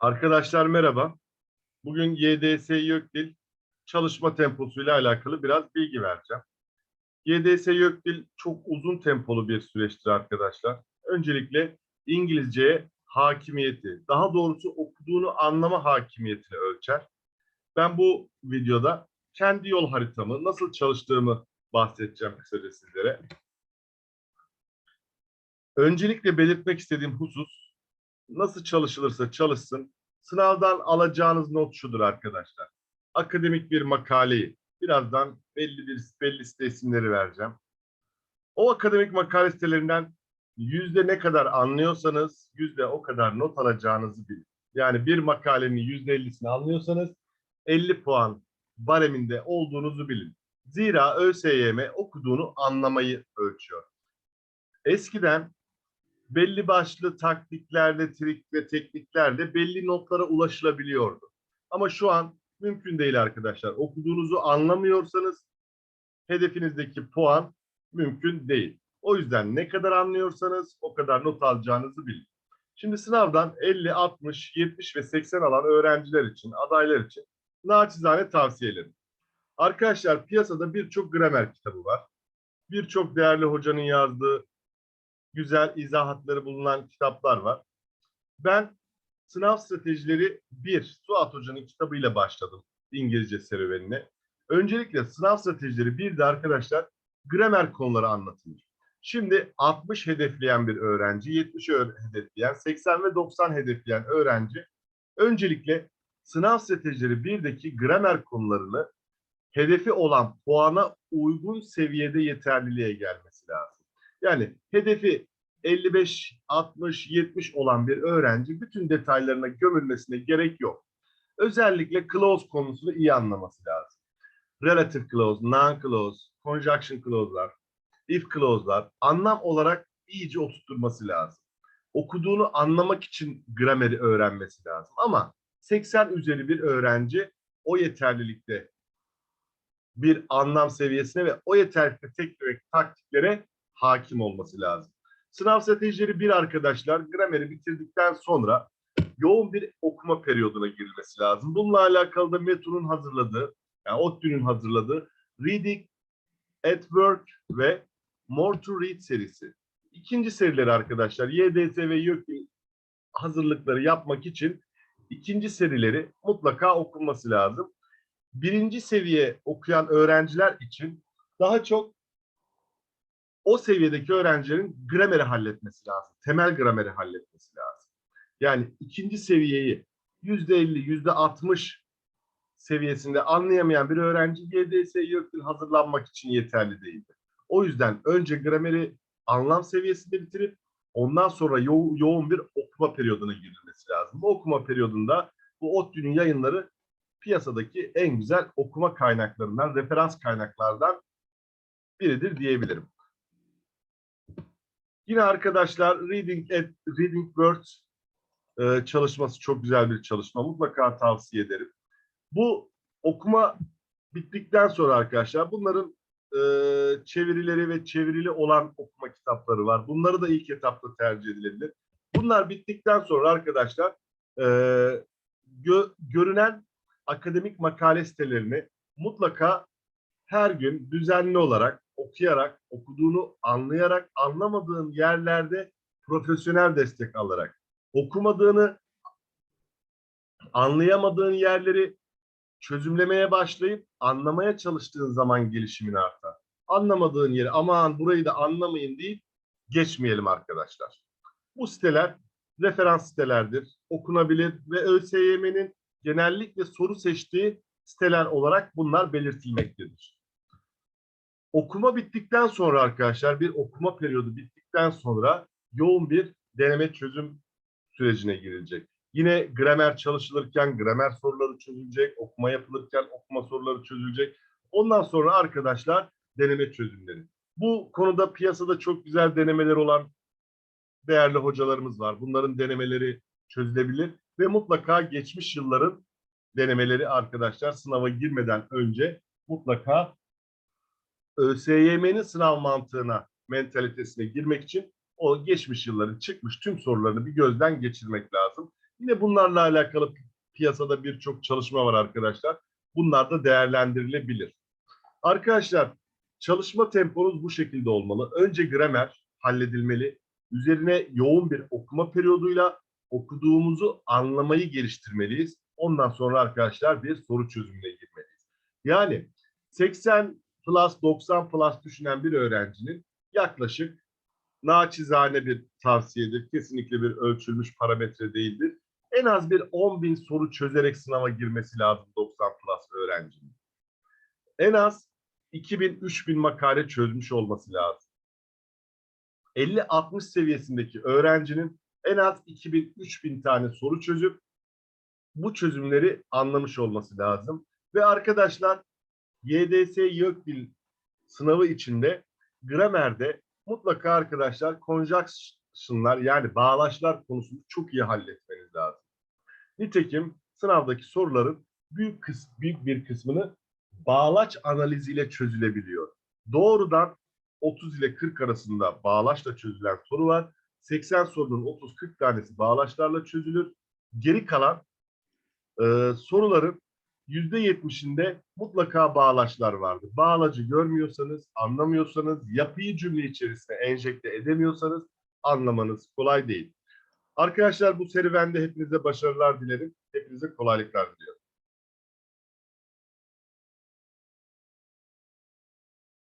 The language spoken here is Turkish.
Arkadaşlar merhaba. Bugün YDS YÖKDİL çalışma temposuyla alakalı biraz bilgi vereceğim. YDS YÖKDİL çok uzun tempolu bir süreçtir arkadaşlar. Öncelikle İngilizceye hakimiyeti, daha doğrusu okuduğunu anlama hakimiyetini ölçer. Ben bu videoda kendi yol haritamı, nasıl çalıştığımı bahsedeceğim kısaca sizlere. Öncelikle belirtmek istediğim husus, nasıl çalışılırsa çalışsın, sınavdan alacağınız not şudur arkadaşlar. Akademik bir makaleyi, birazdan belli bir belli site isimleri vereceğim. O akademik makale sitelerinden yüzde ne kadar anlıyorsanız yüzde o kadar not alacağınızı bilin. Yani bir makalenin yüzde ellisini anlıyorsanız 50 puan bareminde olduğunuzu bilin. Zira ÖSYM okuduğunu anlamayı ölçüyor. Eskiden belli başlı taktiklerle, trik ve tekniklerle belli notlara ulaşılabiliyordu. Ama şu an mümkün değil arkadaşlar. Okuduğunuzu anlamıyorsanız hedefinizdeki puan mümkün değil. O yüzden ne kadar anlıyorsanız o kadar not alacağınızı bilin. Şimdi sınavdan 50, 60, 70 ve 80 alan öğrenciler için, adaylar için naçizane tavsiyelerim. Arkadaşlar piyasada birçok gramer kitabı var. Birçok değerli hocanın yazdığı güzel izahatları bulunan kitaplar var. Ben sınav stratejileri 1 Suat Hoca'nın kitabıyla başladım İngilizce serüvenine. Öncelikle sınav stratejileri 1'de arkadaşlar gramer konuları anlatılır. Şimdi 60 hedefleyen bir öğrenci, 70 hedefleyen, 80 ve 90 hedefleyen öğrenci öncelikle sınav stratejileri 1'deki gramer konularını hedefi olan puana uygun seviyede yeterliliğe gelmesi lazım. Yani hedefi 55, 60, 70 olan bir öğrenci bütün detaylarına gömülmesine gerek yok. Özellikle clause konusunu iyi anlaması lazım. Relative clause, non-clause, conjunction clause'lar, if clause'lar anlam olarak iyice oturtturması lazım. Okuduğunu anlamak için grameri öğrenmesi lazım. Ama 80 üzeri bir öğrenci o yeterlilikte bir anlam seviyesine ve o yeterlilikte ve taktiklere hakim olması lazım. Sınav stratejileri bir arkadaşlar grameri bitirdikten sonra yoğun bir okuma periyoduna girilmesi lazım. Bununla alakalı da Metro'nun hazırladığı, yani ODTÜ'nün hazırladığı Reading at Work ve More to Read serisi. İkinci serileri arkadaşlar YDS ve YÖKDİL hazırlıkları yapmak için ikinci serileri mutlaka okunması lazım. Birinci seviye okuyan öğrenciler için daha çok o seviyedeki öğrencilerin grameri halletmesi lazım. Temel grameri halletmesi lazım. Yani ikinci seviyeyi yüzde elli, yüzde altmış seviyesinde anlayamayan bir öğrenci YDS YÖKDİL hazırlanmak için yeterli değildir. O yüzden önce grameri anlam seviyesinde bitirip ondan sonra yo yoğun bir okuma periyoduna girilmesi lazım. Bu okuma periyodunda bu ODTÜ'nün yayınları piyasadaki en güzel okuma kaynaklarından, referans kaynaklardan biridir diyebilirim. Yine arkadaşlar Reading at Reading Words e, çalışması çok güzel bir çalışma. Mutlaka tavsiye ederim. Bu okuma bittikten sonra arkadaşlar bunların e, çevirileri ve çevirili olan okuma kitapları var. Bunları da ilk etapta tercih edilebilir. Bunlar bittikten sonra arkadaşlar e, gö, görünen akademik makale sitelerini mutlaka her gün düzenli olarak okuyarak, okuduğunu anlayarak, anlamadığın yerlerde profesyonel destek alarak, okumadığını, anlayamadığın yerleri çözümlemeye başlayıp anlamaya çalıştığın zaman gelişimin artar. Anlamadığın yeri aman burayı da anlamayın deyip geçmeyelim arkadaşlar. Bu siteler referans sitelerdir, okunabilir ve ÖSYM'nin genellikle soru seçtiği siteler olarak bunlar belirtilmektedir. Okuma bittikten sonra arkadaşlar bir okuma periyodu bittikten sonra yoğun bir deneme çözüm sürecine girilecek. Yine gramer çalışılırken gramer soruları çözülecek, okuma yapılırken okuma soruları çözülecek. Ondan sonra arkadaşlar deneme çözümleri. Bu konuda piyasada çok güzel denemeler olan değerli hocalarımız var. Bunların denemeleri çözülebilir ve mutlaka geçmiş yılların denemeleri arkadaşlar sınava girmeden önce mutlaka ÖSYM'nin sınav mantığına, mentalitesine girmek için o geçmiş yılların çıkmış tüm sorularını bir gözden geçirmek lazım. Yine bunlarla alakalı piyasada birçok çalışma var arkadaşlar. Bunlar da değerlendirilebilir. Arkadaşlar çalışma temponuz bu şekilde olmalı. Önce gramer halledilmeli. Üzerine yoğun bir okuma periyoduyla okuduğumuzu anlamayı geliştirmeliyiz. Ondan sonra arkadaşlar bir soru çözümüne girmeliyiz. Yani 80 plus 90 plus düşünen bir öğrencinin yaklaşık naçizane bir tavsiyedir. Kesinlikle bir ölçülmüş parametre değildir. En az bir 10 bin soru çözerek sınava girmesi lazım 90 plus öğrencinin. En az 2000-3000 makale çözmüş olması lazım. 50-60 seviyesindeki öğrencinin en az 2000-3000 tane soru çözüp bu çözümleri anlamış olması lazım. Ve arkadaşlar YDS YÖKDİL sınavı içinde gramerde mutlaka arkadaşlar conjunction'lar yani bağlaçlar konusunu çok iyi halletmeniz lazım. Nitekim sınavdaki soruların büyük, kıs büyük bir kısmını bağlaç analiziyle çözülebiliyor. Doğrudan 30 ile 40 arasında bağlaçla çözülen soru var. 80 sorunun 30-40 tanesi bağlaçlarla çözülür. Geri kalan e, soruların %70'inde mutlaka bağlaçlar vardır. Bağlacı görmüyorsanız, anlamıyorsanız, yapıyı cümle içerisine enjekte edemiyorsanız anlamanız kolay değil. Arkadaşlar bu serüvende hepinize başarılar dilerim. Hepinize kolaylıklar diliyorum.